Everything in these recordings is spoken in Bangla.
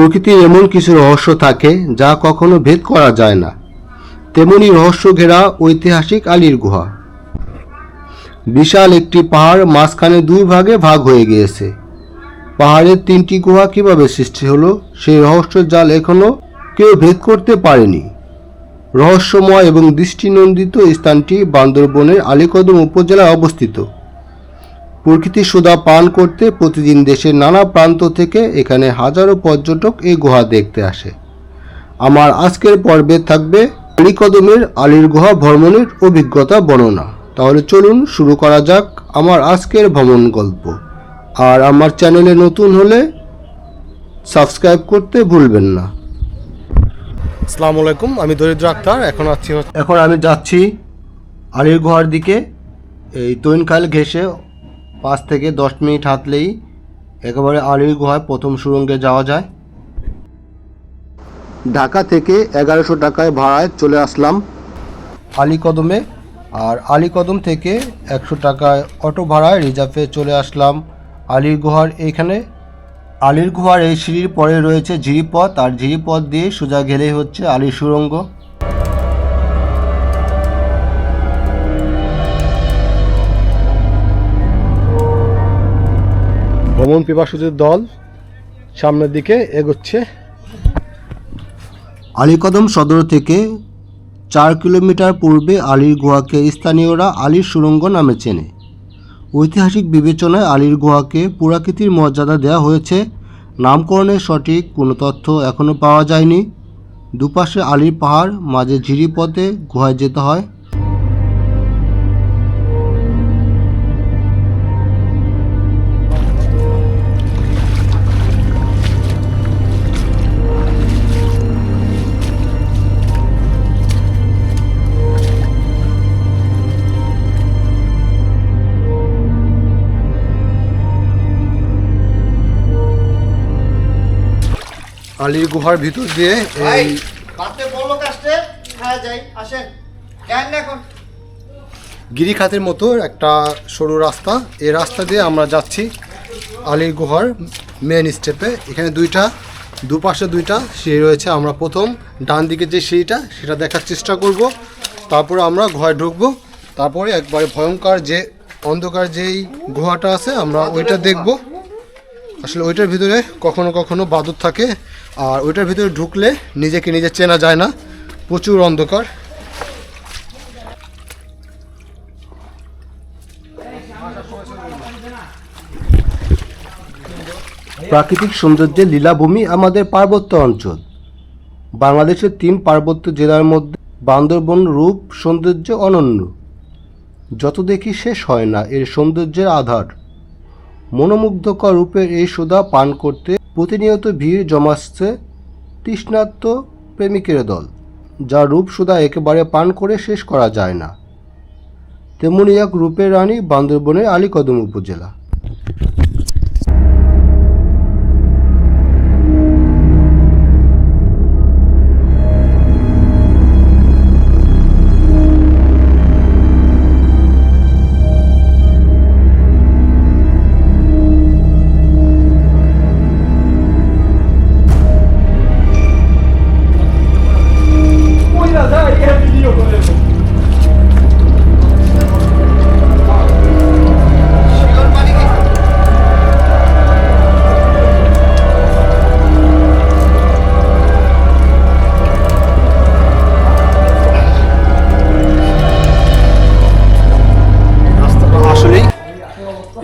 প্রকৃতির এমন কিছু রহস্য থাকে যা কখনো ভেদ করা যায় না। তেমনি রহস্য ঘেরা ঐতিহাসিক আলীর গুহা। বিশাল একটি পাহাড় মাঝখানে দুই ভাগে ভাগ হয়ে গিয়েছে। পাহাড়ের তিনটি গুহা কীভাবে সৃষ্টি হলো, সেই রহস্য জাল এখনও কেউ ভেদ করতে পারেনি। রহস্যময় এবং দৃষ্টিনন্দিত স্থানটি বান্দরবনের আলীকদম উপজেলায় অবস্থিত। প্রকৃতির সুদা পান করতে প্রতিদিন দেশের নানা প্রান্ত থেকে এখানে হাজারো পর্যটক এই গুহা দেখতে আসে। আমার আজকের পর্বে থাকবে আলীকদমের আলীর গুহা ভ্রমণের অভিজ্ঞতা বর্ণনা। তাহলে চলুন শুরু করা যাক আমার আজকের ভ্রমণ গল্প। আর আমার চ্যানেলে নতুন হলে সাবস্ক্রাইব করতে ভুলবেন না। আসসালামু আলাইকুম আমি দরিদ্র আক্তার এখন আছি এখন আমি যাচ্ছি আলীর গুহার দিকে। এই তৈনখাল ঘেসে পাঁচ থেকে দশ মিনিট হাঁটলেই একেবারে আলির গুহায় প্রথম সুরঙ্গে যাওয়া যায়। ঢাকা থেকে এগারোশো টাকায় ভাড়ায় চলে আসলাম আলীকদমে। আর আলীকদম থেকে একশো টাকায় অটো ভাড়ায় রিজার্ভে চলে আসলাম আলীর গুহার এইখানে আলীর গুহার এই সিঁড়ির পরে রয়েছে ঝিরিপথ। আর ঝিরিপথ দিয়ে সোজা গেলেই হচ্ছে আলীর সুরঙ্গ। ভ্রমণ পিপাসুদের দল সামনের দিকে এগোচ্ছে। আলীকদম সদর থেকে চার কিলোমিটার পূর্বে আলীর গুহাকে স্থানীয়রা আলীর সুরঙ্গ নামে চেনে। ঐতিহাসিক বিবেচনায় আলীর গুহাকে পুরাকৃতির মর্যাদা দেওয়া হয়েছে। নামকরণের সঠিক কোনো তথ্য এখনও পাওয়া যায়নি। দুপাশে আলীর পাহাড়, মাঝে ঝিরি পথে গুহায় যেতে হয়। আলীর গুহার ভিতর দিয়ে এই গিরিখাতের মতো একটা সরু রাস্তা। এই রাস্তা দিয়ে আমরা যাচ্ছি আলীর গুহার মেন স্টেপে এখানে দুইটা দুপাশে দুইটা সিঁড়ি রয়েছে। আমরা প্রথম ডান দিকে যে সিঁড়িটা সেটা দেখার চেষ্টা করব। তারপরে আমরা গুহায় ঢুকবো। তারপরে একবারে ভয়ঙ্কর যে অন্ধকার যেই গুহাটা আছে আমরা ওইটা দেখব। আসলে ওইটার ভিতরে কখনো কখনো বাদুর থাকে, আর ওইটার ভিতরে ঢুকলে নিজেকে নিজে চেনা যায় না। প্রচুর অন্ধকার। প্রাকৃতিক সৌন্দর্যের লীলাভূমি আমাদের পার্বত্য অঞ্চল। বাংলাদেশের তিন পার্বত্য জেলার মধ্যে বান্দরবন রূপ সৌন্দর্য অনন্য। যত দেখি শেষ হয় না, এর সৌন্দর্যের আধার। মনোমুগ্ধকর রূপের এই সোদা পান করতে প্রতিনিয়ত ভিড় জমাচ্ছে তৃষ্ণার্ত প্রেমিকের দল যা রূপ সোদা একেবারে পান করে শেষ করা যায় না। তেমনি এক রূপের রানী বান্দরবনের আলীকদম উপজেলা।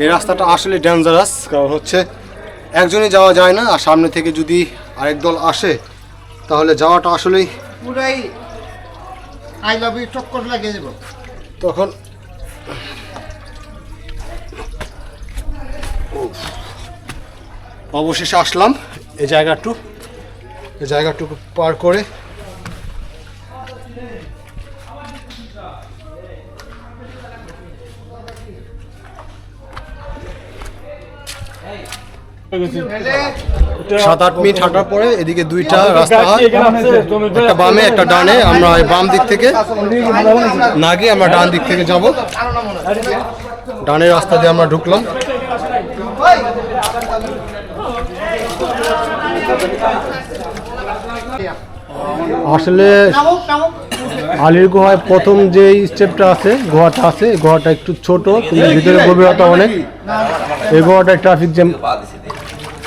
এই রাস্তাটা আসলে ডেঞ্জারাস কারণ হচ্ছে একজনই যাওয়া যায় না আর সামনে থেকে যদি আরেক দল আসে তাহলে যাওয়াটা আসলেই পুরাই আই লাভ ইউ চক্কর লাগিয়ে দেবো। তখন অবশেষে আসলাম এই জায়গাটু এই জায়গাটুকু পার করে। সাত আট মিনিট হাঁটার পরে এদিকে দুইটা রাস্তা, একটা বামে, একটা ডানে, আমরা বাম দিক থেকে। না গিয়ে আমরা ডান দিক থেকে যাব। ডানের রাস্তা দিয়ে আমরা ঢুকলাম। আসলে আলির গুহায় প্রথম যে স্টেপটা আছে গুহাটা আছে গুহাটা একটু ছোট কিন্তু ভিতরে গভীরতা অনেক। এই গুহাটায় ট্রাফিক জ্যাম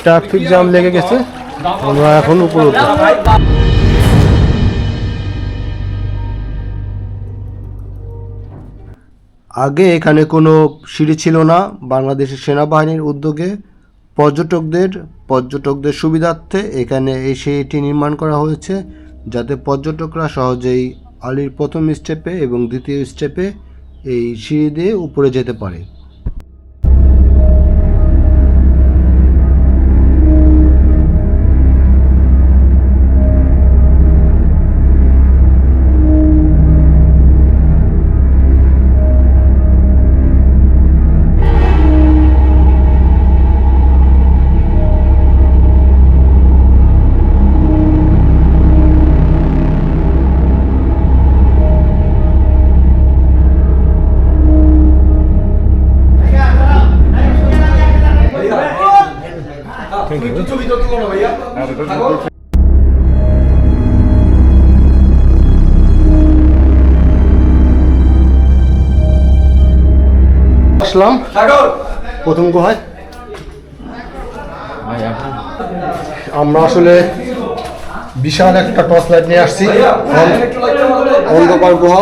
ট্রাফিক জ্যাম লেগে গেছে। আমরা এখন উপরে আগে এখানে কোনো সিঁড়ি ছিল না। বাংলাদেশের সেনাবাহিনীর উদ্যোগে পর্যটকদের পর্যটকদের সুবিধার্থে এখানে এই সিঁড়িটি নির্মাণ করা হয়েছে যাতে পর্যটকরা সহজেই আলির প্রথম স্টেপে এবং দ্বিতীয় স্টেপে এই সিঁড়ি দিয়ে উপরে যেতে পারে। আসলাম। প্রথম গুহায়। আমরা আসলে বিশাল একটা টর্চ লাইট নিয়ে আসছি। অন্ধকার গুহা।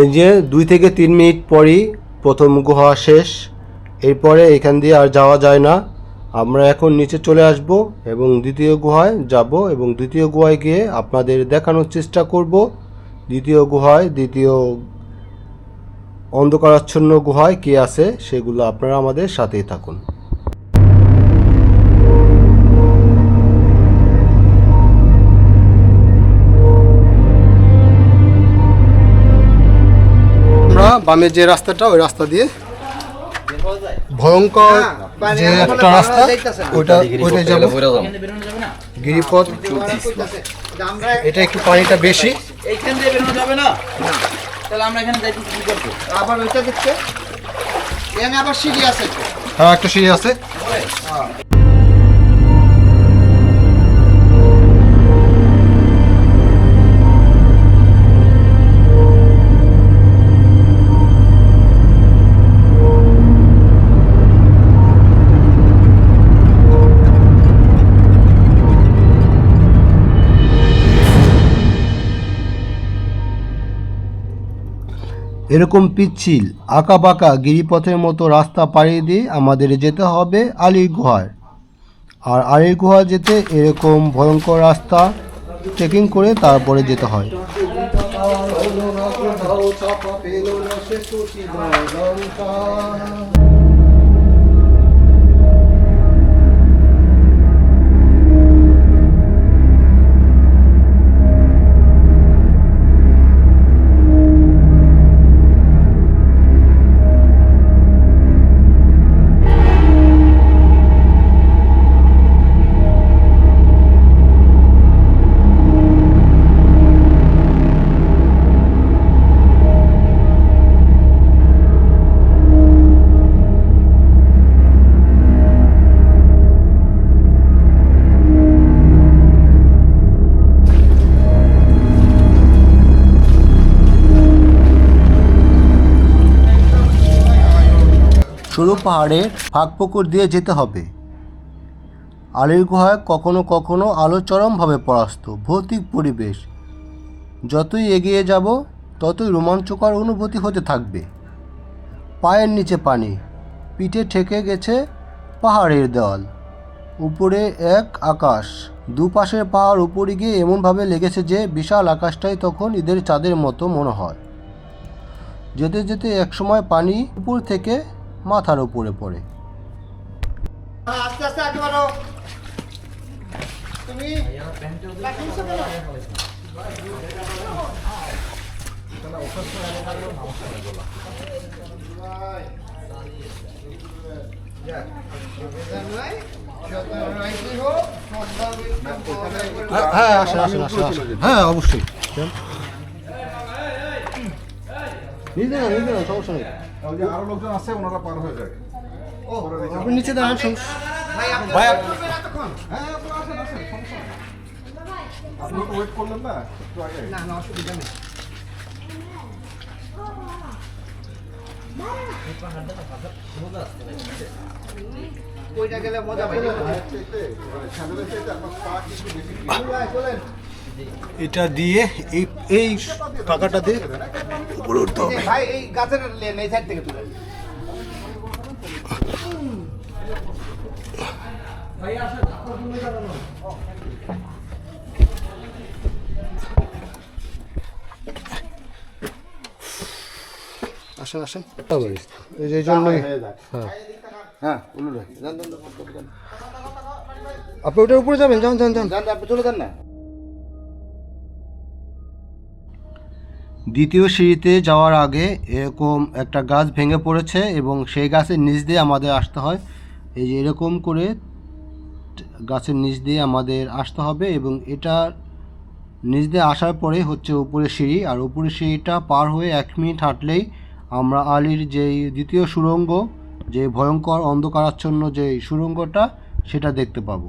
এই যে দুই থেকে তিন মিনিট পরই প্রথম গুহা শেষ। এরপরে এখান দিয়ে আর যাওয়া যায় না। আমরা এখন নিচে চলে আসব এবং দ্বিতীয় গুহায় যাব এবং দ্বিতীয় গুহায় গিয়ে আপনাদের দেখানোর চেষ্টা করব। দ্বিতীয় গুহায়, দ্বিতীয় অন্ধকারাচ্ছন্ন গুহায় কী আছে সেগুলো আপনারা আমাদের সাথেই থাকুন। আমরা বামে যে রাস্তাটা, ওই রাস্তা দিয়ে ভয়ঙ্কর যে একটা রাস্তা ওইটা ওইটাই যাব। গিরিপথ। এটা একটু পানিটা বেশি। এইখান দিয়ে বেরোনো যাবে না? তাহলে আমরা এখানে যাইতে কি করব? আবার ওইটা দেখছে এখানে আবার সিঁড়ি আছে। হ্যাঁ একটা সিঁড়ি আছে। এরকম পিচ্ছিল আঁকা বাঁকা গিরিপথের মতো রাস্তা পাড়িয়ে দিয়ে আমাদের যেতে হবে আলির গুহায়। আর আলির গুহা যেতে এরকম ভয়ঙ্কর রাস্তা ট্রেকিং করে তারপরে যেতে হয়। সরু পাহাড়ের ফাঁক পুকুর দিয়ে যেতে হবে। আলির গুহায় কখনো কখনো আলো চরমভাবে পরাস্ত, ভৌতিক পরিবেশ। যতই এগিয়ে যাব, ততই রোমাঞ্চকর অনুভূতি হতে থাকবে। পায়ের নিচে পানি, পিঠে ঠেকে গেছে পাহাড়ের দেওয়াল উপরে এক আকাশ, দুপাশের পাহাড় উপরে গিয়ে এমনভাবে লেগেছে যে বিশাল আকাশটাই তখন ঈদের চাঁদের মতো মনে হয়। যেতে যেতে একসময় পানি উপর থেকে মাথার উপরে পড়ে হ্যাঁ, আস্তে আস্তে আগে বাড়ো তুমি। হ্যাঁ আসেন আসেন আসেন আসেন। হ্যাঁ অবশ্যই নিচে না নিচে না সমস্যা নেই ওই যে আরও লোকজন আছে ওনারা পার হয়ে যায় আপনি নিচে দাঁড়ান ভাই আপনি ভাই, এতক্ষণ? হ্যাঁ আসেন আসেন সমস্যা আপনি তো ওয়েট করলেন না একটু আগে। না না অসুবিধা নেই। ওইটা গেলে মজা পাই। চাইতে আপনার পা কিন্তু বেশি এটা দিয়ে এই এই টাকাটা দিয়ে উপরে উঠতে হবে। ভাই এই গাছের লেন এই সাইড থেকে তুলেন আসেন আসেন। এই যে এই জন্যই। হ্যাঁ হ্যাঁ উল্লু যান যান যান আপনি ওটার উপরে যাবেন যান যান। যান যান আপনি চলে যান না? দ্বিতীয় সিঁড়িতে যাওয়ার আগে এরকম একটা গাছ ভেঙে পড়েছে এবং সেই গাছের নিচ দিয়ে আমাদের আসতে হয়। এই যে এরকম করে গাছের নিচ দিয়ে আমাদের আসতে হবে এবং এটা নিচ দিয়ে আসার পরে হচ্ছে উপরের সিঁড়ি। আর উপরের সিঁড়িটা পার হয়ে এক মিনিট হাঁটলেই আমরা আলির যেই দ্বিতীয় সুড়ঙ্গ যে ভয়ঙ্কর অন্ধকারাচ্ছন্ন যে সুরঙ্গটা, সেটা দেখতে পাবো।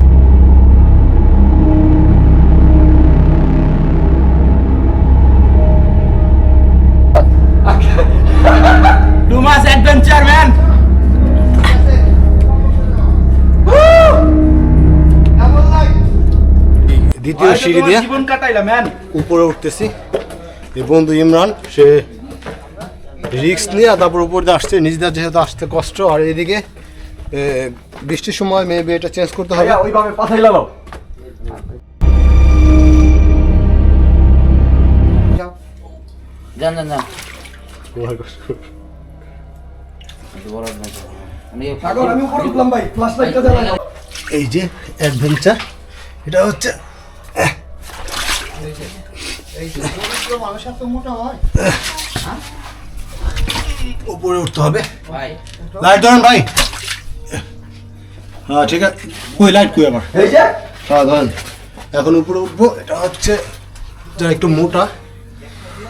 দ্বিতীয় সিঁড়ি দিয়ে জীবন কাটাইলা ম্যান। উপরে উঠতেছি। এই বন্ধু ইমরান সে রিক্স নিয়ে তারপর উপর দিয়ে আসছে নিজেদের যেহেতু আসতে কষ্ট আর এদিকে বৃষ্টির সময় মেবি এটা চেঞ্জ করতে হবে। ওইভাবে পাথাই লাগাও। যান যান যান। আমি উপরে উঠলাম ভাই ফ্ল্যাশ লাইটটা জ্বালাই। এই যে অ্যাডভেঞ্চার এটা হচ্ছে উপরে উঠতে হবে। লাইট ধরেন ভাই। হ্যাঁ ঠিক আছে। কই লাইট কই আমার এই হ্যাঁ ধরেন। এখন উপরে উঠবো এটা হচ্ছে যারা একটু মোটা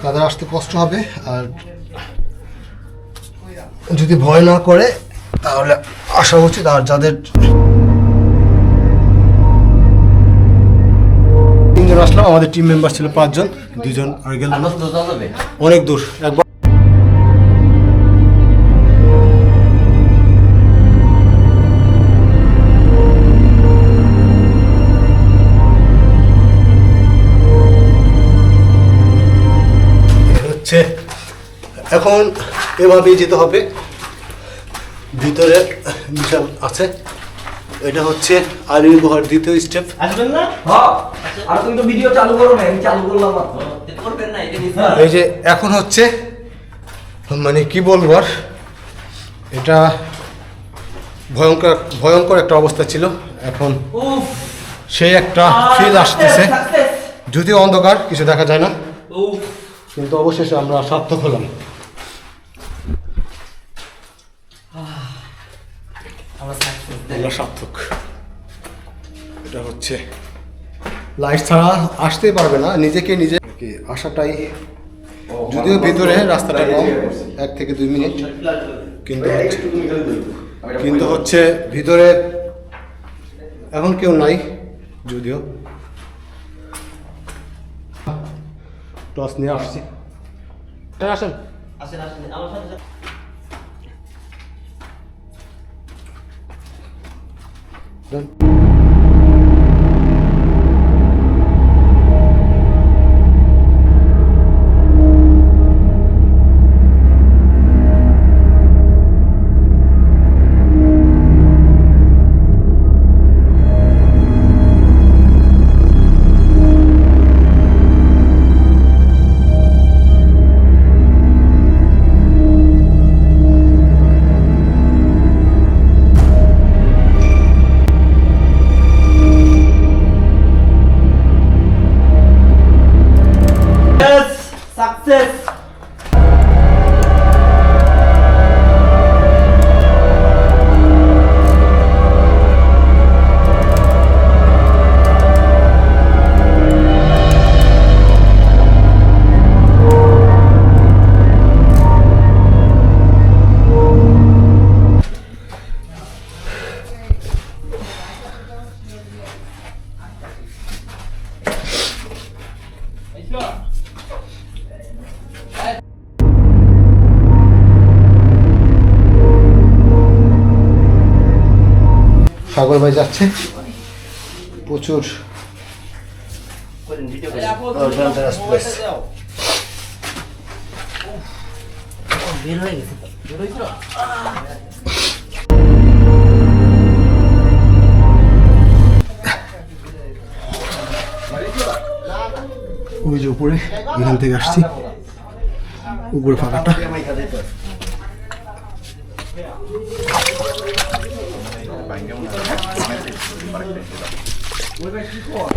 তাদের আসতে কষ্ট হবে। আর যদি ভয় না করে তাহলে আশা উচিত আর যাদের তিনজন আসলাম। আমাদের টিম মেম্বার ছিল পাঁচজন দুজন আর গেল। অনেক দূর একবার হচ্ছে এখন এভাবেই যেতে হবে। ভিতরে বিশাল আছে। এটা হচ্ছে আলির গুহার দ্বিতীয় স্টেপ আসবেন না? হ্যাঁ আর তুমি তো ভিডিও চালু করো না আমি চালু করলাম মাত্র। করবেন না এটা এই যে এখন হচ্ছে মানে কি বলব আর? এটা ভয়ঙ্কর ভয়ঙ্কর একটা অবস্থা ছিল। এখন উফ। সেই একটা ফিল আসতেছে। যদিও অন্ধকার কিছু দেখা যায় না। উফ। কিন্তু অবশেষে আমরা সার্থক হলাম আমরা সাকসেস সার্থক। এটা হচ্ছে লাইট ছাড়া আসতেই পারবে না নিজেকে নিজে আসাটাই। যদিও ভিতরে রাস্তাটা কম এক থেকে দুই মিনিট। কিন্তু হচ্ছে কিন্তু হচ্ছে ভিতরে এখন কেউ নাই যদিও। টস নিয়ে আসছি। হ্যাঁ, আসেন। আসেন আসেন। আমার সাথে Don't. Justice! সাগর ভাই যাচ্ছে। প্রচুর ওই যে উপরে এখান থেকে আসছি। উপরে ফাঁকাটা। ওই ভাই কি কর